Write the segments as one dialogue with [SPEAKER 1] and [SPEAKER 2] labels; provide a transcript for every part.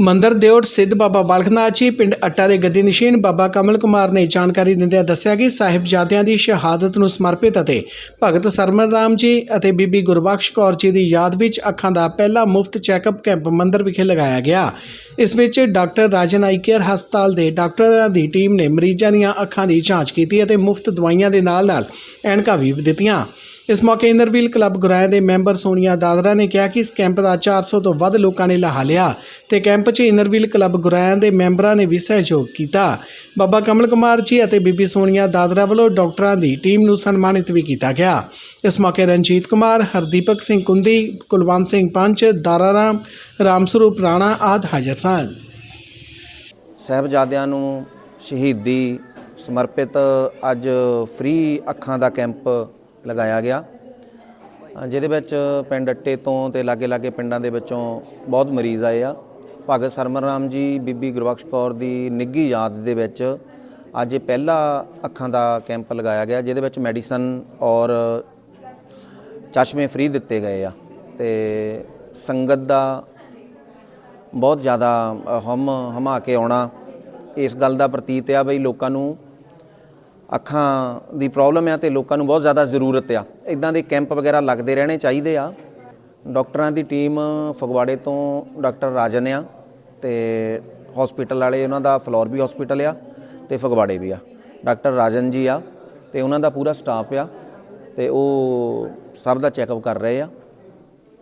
[SPEAKER 1] ਮੰਦਰ ਦਿਓਟ ਸਿੱਧ ਬਾਬਾ ਬਾਲਕਨਾਥ ਜੀ, ਪਿੰਡ ਅੱਟਾ ਦੇ ਗੱਦੀ ਨਿਸ਼ੀਨ ਬਾਬਾ ਕਮਲ ਕੁਮਾਰ ਨੇ ਜਾਣਕਾਰੀ ਦਿੰਦਿਆਂ ਦੱਸਿਆ ਕਿ ਸਾਹਿਬਜ਼ਾਦਿਆਂ ਦੀ ਸ਼ਹਾਦਤ ਨੂੰ ਸਮਰਪਿਤ ਅਤੇ ਭਗਤ ਸਰਮਨ ਰਾਮ ਜੀ ਅਤੇ ਬੀਬੀ ਗੁਰਬਖਸ਼ ਕੌਰ ਜੀ ਦੀ ਯਾਦ ਵਿੱਚ ਅੱਖਾਂ ਦਾ ਪਹਿਲਾ ਮੁਫਤ ਚੈੱਕਅਪ ਕੈਂਪ ਮੰਦਰ ਵਿਖੇ ਲਗਾਇਆ ਗਿਆ। ਇਸ ਵਿੱਚ ਡਾਕਟਰ ਰਾਜਨ ਆਈ ਕੇਅਰ ਹਸਪਤਾਲ ਦੇ ਡਾਕਟਰਾਂ ਦੀ ਟੀਮ ਨੇ ਮਰੀਜ਼ਾਂ ਦੀਆਂ ਅੱਖਾਂ ਦੀ ਜਾਂਚ ਕੀਤੀ ਅਤੇ ਮੁਫਤ ਦਵਾਈਆਂ ਦੇ ਨਾਲ-ਨਾਲ ਐਨਕਾਂ ਵੀ ਦਿੱਤੀਆਂ। ਇਸ ਮੌਕੇ ਇਨਰਵੀਲ ਕਲੱਬ ਗੁਰਾਇਆ ਦੇ ਮੈਂਬਰ ਸੋਨੀਆ ਦਾਦਰਾ ਨੇ ਕਿਹਾ ਕਿ ਇਸ ਕੈਂਪ ਦਾ 400 ਤੋਂ ਵੱਧ ਲੋਕਾਂ ਨੇ ਲਾਹਾ ਲਿਆ ਤੇ ਕੈਂਪ 'ਚ ਇਨਰਵੀਲ ਕਲੱਬ ਗੁਰਾਇਆ ਦੇ ਮੈਂਬਰਾਂ ਨੇ ਵੀ ਸਹਿਯੋਗ ਕੀਤਾ। ਬਾਬਾ ਕਮਲ ਕੁਮਾਰ ਜੀ ਅਤੇ ਬੀਬੀ ਸੋਨੀਆ ਦਾਦਰਾ ਵੱਲੋਂ ਡਾਕਟਰਾਂ ਦੀ ਟੀਮ ਨੂੰ ਸਨਮਾਨਿਤ ਵੀ ਕੀਤਾ ਗਿਆ। ਇਸ ਮੌਕੇ ਰਣਜੀਤ ਕੁਮਾਰ, ਹਰਦੀਪਕ ਸਿੰਘ ਕੁੰਦੀ, ਕੁਲਵੰਤ ਸਿੰਘ ਪੰਚ, ਦਾਰਾ ਰਾਮ ਰਾਮ ਸਰੂਪ ਰਾਣਾ ਆਦਿ ਹਾਜ਼ਰ ਸਨ।
[SPEAKER 2] ਸਾਹਿਬਜ਼ਾਦਿਆਂ ਨੂੰ ਸ਼ਹੀਦੀ ਸਮਰਪਿਤ ਅੱਜ ਫ੍ਰੀ ਅੱਖਾਂ ਦਾ ਕੈਂਪ ਲਗਾਇਆ ਗਿਆ। ਜਿਹਦੇ ਵਿੱਚ ਪਿੰਡ ਅੱਟੇ ਤੋਂ ਤੇ ਲਾਗੇ-ਲਾਗੇ ਪਿੰਡਾਂ ਦੇ ਵਿੱਚੋਂ ਬਹੁਤ ਮਰੀਜ਼ ਆਏ ਆ। ਭਗਤ ਸਰਮਨ ਰਾਮ ਜੀ ਬੀਬੀ ਗੁਰਬਖਸ਼ ਕੌਰ ਦੀ ਨਿੱਘੀ ਯਾਦ ਦੇ ਵਿੱਚ ਅੱਜ ਇਹ ਪਹਿਲਾ ਅੱਖਾਂ ਦਾ ਕੈਂਪ ਲਗਾਇਆ ਗਿਆ ਜਿਹਦੇ ਵਿੱਚ ਮੈਡੀਸਨ ਔਰ ਚਸ਼ਮੇ ਫ੍ਰੀ ਦਿੱਤੇ ਗਏ ਆ। ਤੇ ਸੰਗਤ ਦਾ ਬਹੁਤ ਜ਼ਿਆਦਾ ਅ, ਹਮ ਹਮਾ ਕੇ ਆਉਣਾ ਇਸ ਗੱਲ ਦਾ ਪ੍ਰਤੀਤ ਆ ਬਈ ਲੋਕਾਂ ਨੂੰ ਅੱਖਾਂ ਦੀ ਪ੍ਰੋਬਲਮ ਆ ਤੇ ਲੋਕਾਂ ਨੂੰ ਬਹੁਤ ਜ਼ਿਆਦਾ ਜ਼ਰੂਰਤ ਆ। ਇਦਾਂ ਦੇ ਕੈਂਪ ਵਗੈਰਾ ਲੱਗਦੇ ਰਹਿਣੇ ਚਾਹੀਦੇ ਆ। ਡਾਕਟਰਾਂ ਦੀ ਟੀਮ ਫਗਵਾੜੇ ਤੋਂ ਡਾਕਟਰ ਰਾਜਨ ਆ ਤੇ ਹਸਪੀਟਲ ਵਾਲੇ ਉਹਨਾਂ ਦਾ ਫਲੋਰ ਵੀ ਹਸਪੀਟਲ ਆ ਤੇ ਫਗਵਾੜੇ ਵੀ ਆ। ਡਾਕਟਰ ਰਾਜਨ ਜੀ ਆ ਤੇ ਉਹਨਾਂ ਦਾ ਪੂਰਾ ਸਟਾਫ ਆ ਤੇ ਉਹ ਸਭ ਦਾ ਚੈੱਕਅਪ ਕਰ ਰਹੇ ਆ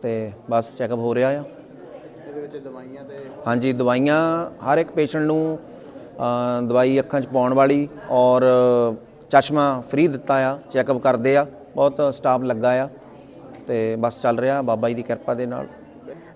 [SPEAKER 2] ਤੇ ਬਸ ਚੈੱਕਅਪ ਹੋ ਰਿਹਾ ਆ। ਹਾਂਜੀ ਦਵਾਈਆਂ ਹਰ ਇੱਕ ਪੇਸ਼ੈਂਟ ਨੂੰ ਦਵਾਈ ਅੱਖਾਂ 'ਚ ਪਾਉਣ ਵਾਲੀ ਔਰ ਚਸ਼ਮਾ ਫ੍ਰੀ ਦਿੱਤਾ ਆ ਚੈੱਕਅਪ ਕਰਦੇ ਆ, ਬਹੁਤ ਸਟਾਫ ਲੱਗਾ ਆ ਤੇ ਬਸ ਚੱਲ ਰਿਹਾ ਬਾਬਾ ਜੀ ਦੀ ਕਿਰਪਾ ਦੇ ਨਾਲ।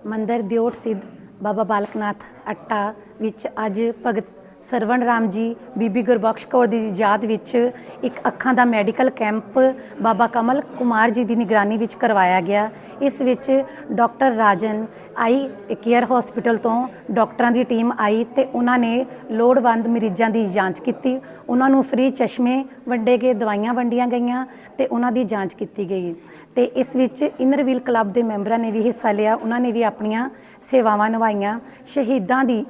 [SPEAKER 3] ਮੰਦਰ ਦਿਓਟ ਸਿੱਧ ਬਾਬਾ ਬਾਲਕਨਾਥ ਅੱਟਾ ਵਿੱਚ ਅੱਜ ਭਗਤ ਸਰਵਣ ਰਾਮ ਜੀ, ਬੀਬੀ ਗੁਰਬਖਸ਼ ਕੌਰ ਦੀ ਯਾਦ ਵਿੱਚ ਇੱਕ ਅੱਖਾਂ ਦਾ ਮੈਡੀਕਲ ਕੈਂਪ ਬਾਬਾ ਕਮਲ ਕੁਮਾਰ ਜੀ ਦੀ ਨਿਗਰਾਨੀ ਵਿੱਚ ਕਰਵਾਇਆ ਗਿਆ। ਇਸ ਵਿੱਚ doctor Rajan eye care hospital ਤੋਂ ਡਾਕਟਰਾਂ ਦੀ ਟੀਮ ਆਈ ਤੇ ਉਹਨਾਂ ਨੇ ਲੋੜਵੰਦ ਮਰੀਜ਼ਾਂ ਦੀ ਜਾਂਚ ਕੀਤੀ। ਉਹਨਾਂ ਨੂੰ ਫ੍ਰੀ ਚਸ਼ਮੇ ਵੰਡੇ ਗਏ, ਦਵਾਈਆਂ ਵੰਡੀਆਂ ਗਈਆਂ ਤੇ ਉਹਨਾਂ ਦੀ ਜਾਂਚ ਕੀਤੀ ਗਈ। ਤੇ ਇਸ ਵਿੱਚ ਇਨਰਵੀਲ ਕਲੱਬ ਦੇ ਮੈਂਬਰਾਂ ਨੇ ਵੀ ਹਿੱਸਾ ਲਿਆ। ਉਹਨਾਂ ਨੇ ਵੀ ਆਪਣੀਆਂ ਸੇਵਾਵਾਂ ਨਿਭਾਈਆਂ। ਸ਼ਹੀਦਾਂ ਦੀ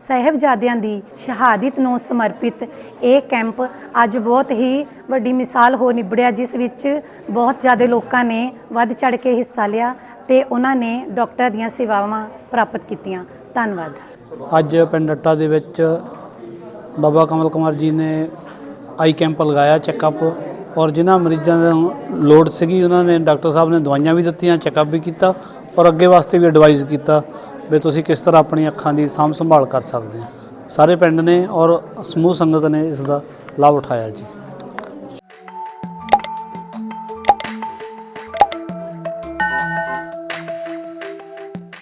[SPEAKER 3] ਸਾਹਿਬਜ਼ਾਦਿਆਂ ਦੀ ਸ਼ਹਾਦਤ ਨੂੰ ਸਮਰਪਿਤ ਇਹ ਕੈਂਪ ਅੱਜ ਬਹੁਤ ਹੀ ਵੱਡੀ ਮਿਸਾਲ ਹੋ ਨਿਬੜਿਆ, ਜਿਸ ਵਿੱਚ ਬਹੁਤ ਜ਼ਿਆਦਾ ਲੋਕਾਂ ਨੇ ਵੱਧ ਚੜ ਕੇ ਹਿੱਸਾ ਲਿਆ ਤੇ ਉਹਨਾਂ ਨੇ ਡਾਕਟਰਾਂ ਦੀਆਂ ਸੇਵਾਵਾਂ ਪ੍ਰਾਪਤ ਕੀਤੀਆਂ। ਧੰਨਵਾਦ।
[SPEAKER 4] ਅੱਜ ਪਿੰਡ ਅੱਟਾ ਦੇ ਵਿੱਚ ਬਾਬਾ ਕਮਲ ਕੁਮਾਰ ਜੀ ਨੇ ਆਈ ਕੈਂਪ ਲਗਾਇਆ, ਚੈੱਕਅਪ, ਔਰ ਜਿਨ੍ਹਾਂ ਮਰੀਜ਼ਾਂ ਨੂੰ ਲੋੜ ਸੀਗੀ, ਉਹਨਾਂ ਨੇ ਡਾਕਟਰ ਸਾਹਿਬ ਨੇ ਦਵਾਈਆਂ ਵੀ ਦਿੱਤੀਆਂ, ਚੈੱਕਅਪ ਵੀ ਕੀਤਾ, ਔਰ ਅੱਗੇ ਵਾਸਤੇ ਵੀ ਐਡਵਾਈਸ ਕੀਤਾ। ਵੀ ਤੁਸੀਂ ਕਿਸ ਤਰ੍ਹਾਂ ਆਪਣੀ ਅੱਖਾਂ ਦੀ ਸਾਂਭ ਸੰਭਾਲ ਕਰ ਸਕਦੇ ਆ ਸਾਰੇ ਪਿੰਡ ਨੇ ਔਰ ਸਮੂਹ ਸੰਗਤ ਨੇ ਇਸ ਦਾ ਲਾਭ ਉਠਾਇਆ ਜੀ।